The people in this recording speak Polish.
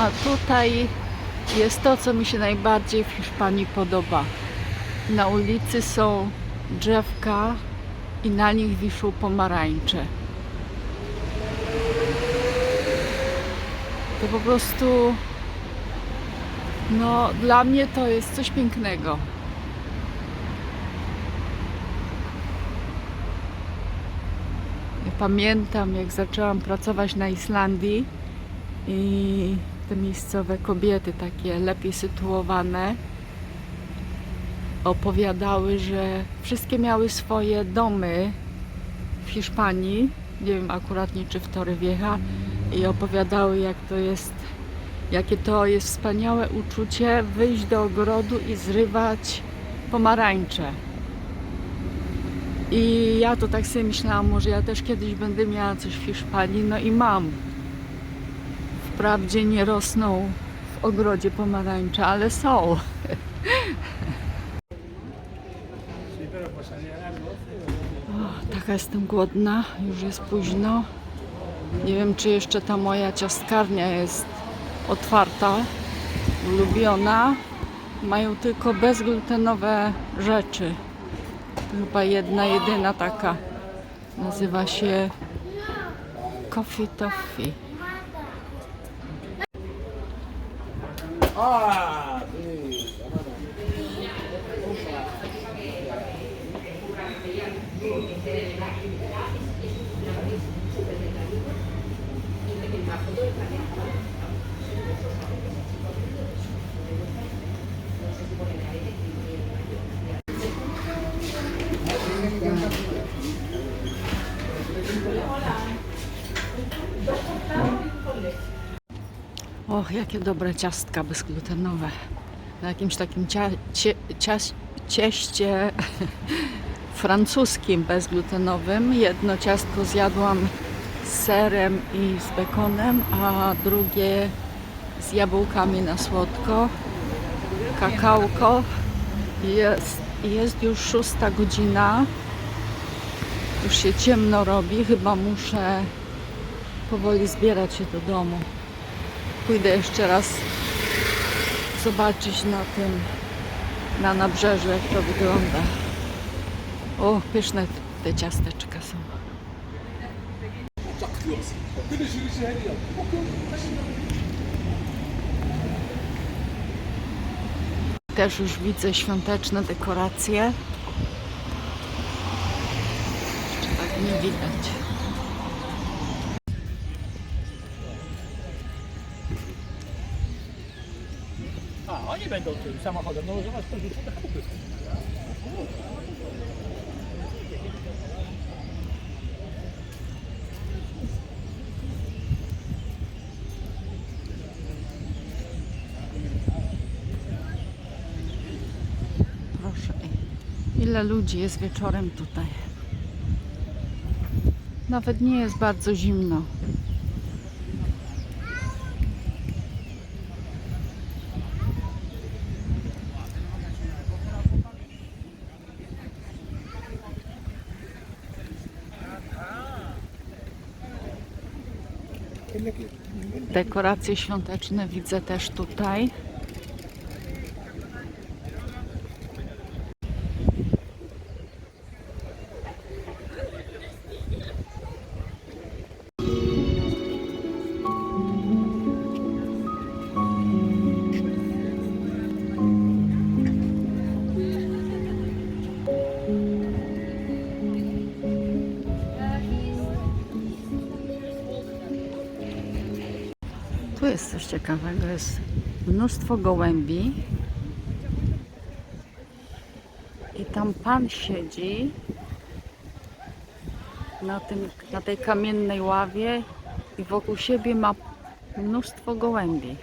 A tutaj jest to, co mi się najbardziej w Hiszpanii podoba. Na ulicy są drzewka i na nich wiszą pomarańcze. To po prostu, no dla mnie to jest coś pięknego. Ja pamiętam, jak zaczęłam pracować na Islandii i te miejscowe kobiety, takie lepiej sytuowane, opowiadały, że wszystkie miały swoje domy w Hiszpanii, nie wiem akurat nie czy w Torrevieja, i opowiadały, jak to jest, jakie to jest wspaniałe uczucie wyjść do ogrodu i zrywać pomarańcze. I ja to tak sobie myślałam, może ja też kiedyś będę miała coś w Hiszpanii, no i mam. Wprawdzie nie rosną w ogrodzie pomarańcze, ale są. Taka jestem głodna, już jest późno. Nie wiem, czy jeszcze ta moja ciastkarnia jest otwarta, ulubiona. Mają tylko bezglutenowe rzeczy. Chyba jedna, jedyna taka. Nazywa się Coffee Toffee. Ah, sí. Och, jakie dobre ciastka bezglutenowe. Na jakimś takim cia, cie, cias, cieście francuskim bezglutenowym. Jedno ciastko zjadłam z serem i z bekonem, a drugie z jabłkami na słodko. Kakałko. Jest, jest już szósta godzina. Już się ciemno robi. Chyba muszę powoli zbierać się do domu. Pójdę jeszcze raz zobaczyć na tym, na nabrzeżu, jak to wygląda. O, pyszne te ciasteczka są. Też już widzę świąteczne dekoracje. Jeszcze tak nie widać. A, oni będą tym samochodem, no zobacz, to rzucą te. Proszę, ile ludzi jest wieczorem tutaj. Nawet nie jest bardzo zimno. Dekoracje świąteczne widzę też tutaj. Tu jest coś ciekawego, jest mnóstwo gołębi. I tam pan siedzi na, tym, na tej kamiennej ławie i wokół siebie ma mnóstwo gołębi.